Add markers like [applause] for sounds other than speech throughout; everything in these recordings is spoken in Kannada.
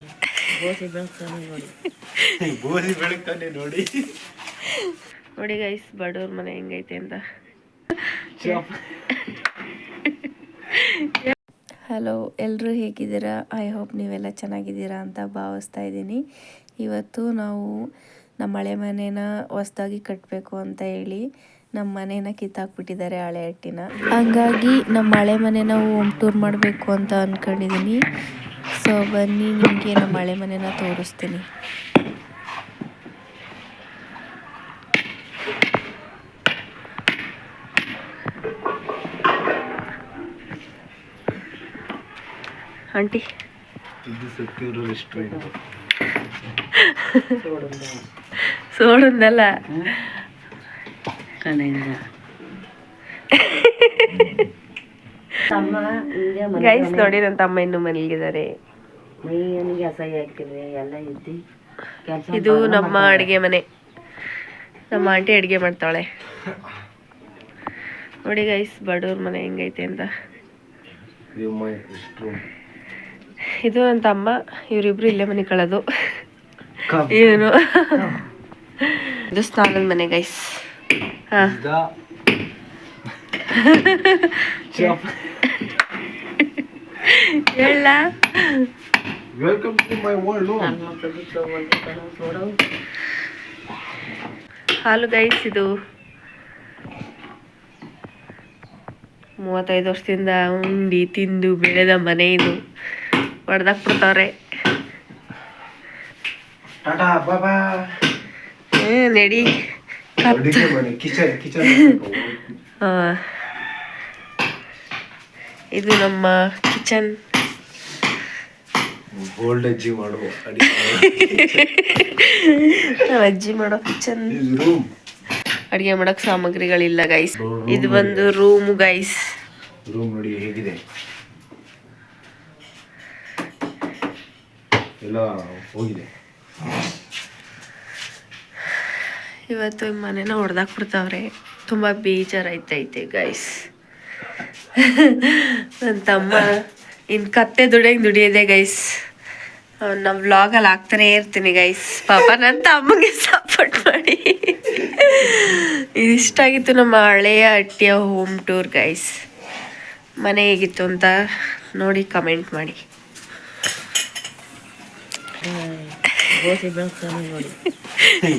[laughs] ನೋಡಿ. ನೋಡಿ. ನೋಡಿ ಗೈಸ್ ಬಡವ್ರ ಮನೆ ಹೆಂಗೈತೆ ಅಂತ. ಹಲೋ ಎಲ್ಲರೂ ಹೇಗಿದ್ದೀರಾ? ಐ ಹೋಪ್ ನೀವೆಲ್ಲ ಚೆನ್ನಾಗಿದ್ದೀರಾ ಅಂತ ಭಾವಿಸ್ತಾ ಇದ್ದೀನಿ. ಇವತ್ತು ನಾವು ನಮ್ಮ ಹಳೆ ಮನೇನ ಹೊಸ್ದಾಗಿ ಕಟ್ಟಬೇಕು ಅಂತ ಹೇಳಿ ನಮ್ಮ ಮನೇನ ಕಿತ್ತಾಕ್ಬಿಟ್ಟಿದ್ದಾರೆ ಹಳೆ ಹಟ್ಟಿನ ಹಂಗಾಗಿ ನಮ್ಮ ಹಳೆ ಮನೇನ ಹೋಮ್ ಟೂರ್ ಮಾಡಬೇಕು ಅಂತ ಅಂದ್ಕೊಂಡಿದ್ದೀನಿ ಸೊ ಬನ್ನಿ ನಿಮಗೆ ನಮ್ಮ ಮಳೆ ಮನೆನ ತೋರಿಸ್ತೀನಿ. ಆಂಟಿ. ಸೋಡಂದಲ್ಲ. ಕಣೆಯಿಂದ ಗೈಸ್ ನೋಡಿ ನನ್ನ ತಮ್ಮ ಇನ್ನು ಮನೇಲಿದ್ದಾರೆ ಮೈಯನಿಗೆ ಅಸಹ್ಯ ಹಾಕಿದ್ರೆ ಎಲ್ಲ ಇದ್ದು. ಕೆಲಸ ಇದು ನಮ್ಮ ಅಡುಗೆ ಮನೆ. ನಮ್ಮ ಆಂಟಿ ಅಡುಗೆ ಮಾಡ್ತಾಳೆ. ನೋಡಿ ಗೈಸ್ ಬಡವ್ರ ಮನೆ ಹೆಂಗೈತೆ ಅಂತ. ಇದು ನನ್ನ ತಮ್ಮ ಇವರಿಬ್ರು ಇಲ್ಲೇ ಮನೆ ಕಳೋದು. ಇವನು ಇದು ಸ್ನಾನದ ಮನೆ ಗೈಸ್ ಹಾ. ಹೇಳ ವೆಲ್ಕಮ್ ಟು ಮೈ ವರ್ಲ್ಡ್ ಹಾಲು ಗೈಸ್ ಇದು ಮೂವತ್ತೈದು ವರ್ಷದಿಂದ ಉಂಡಿ ತಿಂದು ಬೆಳೆದ ಮನೆ ಇದು. ಹೊಡೆದಾಕ್ಬಿಡ್ತಾವ್ರೆ ಟಾಟಾ ಬಾಬಾ ಹ್ಞೂ ನಡಿ. Kitchen kitchen. [laughs] ಆ, ಇದು ನಮ್ಮ ಕಿಚನ್. ಓಲ್ಡ್ ಅಜ್ಜಿ ಮಾಡುವ ನಾವು ಅಜ್ಜಿ ಮಾಡೋ ಕಿಚನ್. ಅಡಿಗೆ ರೂಮ್ ಅಡುಗೆ ಮಾಡೋಕೆ ಸಾಮಗ್ರಿಗಳಿಲ್ಲ ಗೈಸ್ ಇದು ಬಂದು ರೂಮ್ ಗೈಸ್ ರೂಮ್ ನೋಡಿ ಹೇಗಿದೆ. ಎಲ್ಲ ಹೋಗಿದೆ. ಇವತ್ತು ಮನೇನ ಹೊಡೆದಾಕ್ಬಿಡ್ತಾವ್ರೆ. ತುಂಬ ಬೇಜಾರಾಯ್ತೈತೆ ಗೈಸ್ ನನ್ನ ತಮ್ಮ ಇನ್ನು ಕತ್ತೆ ದುಡಿಯಂಗೆ ದುಡಿಯೋದೆ ಗೈಸ್ ನಮ್ಮ ವ್ಲಾಗಲ್ಲಿ ಹಾಕ್ತಾನೆ ಇರ್ತೀನಿ ಗೈಸ್ ಪಾಪ ನನ್ನ ತಮ್ಮಗೆ ಸಪೋರ್ಟ್ ಮಾಡಿ. ಇದಿಷ್ಟಾಗಿತ್ತು ನಮ್ಮ ಹಳೆಯ ಹಟ್ಟಿಯ ಹೋಮ್ ಟೂರ್ ಗೈಸ್ ಮನೆ ಹೇಗಿತ್ತು ಅಂತ ನೋಡಿ ಕಮೆಂಟ್ ಮಾಡಿ. ಗೋಧಿ ನೋಡಿ.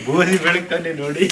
ಗೋಧಿ ಬೆಳಗ್ತಾನೆ ನೋಡಿ.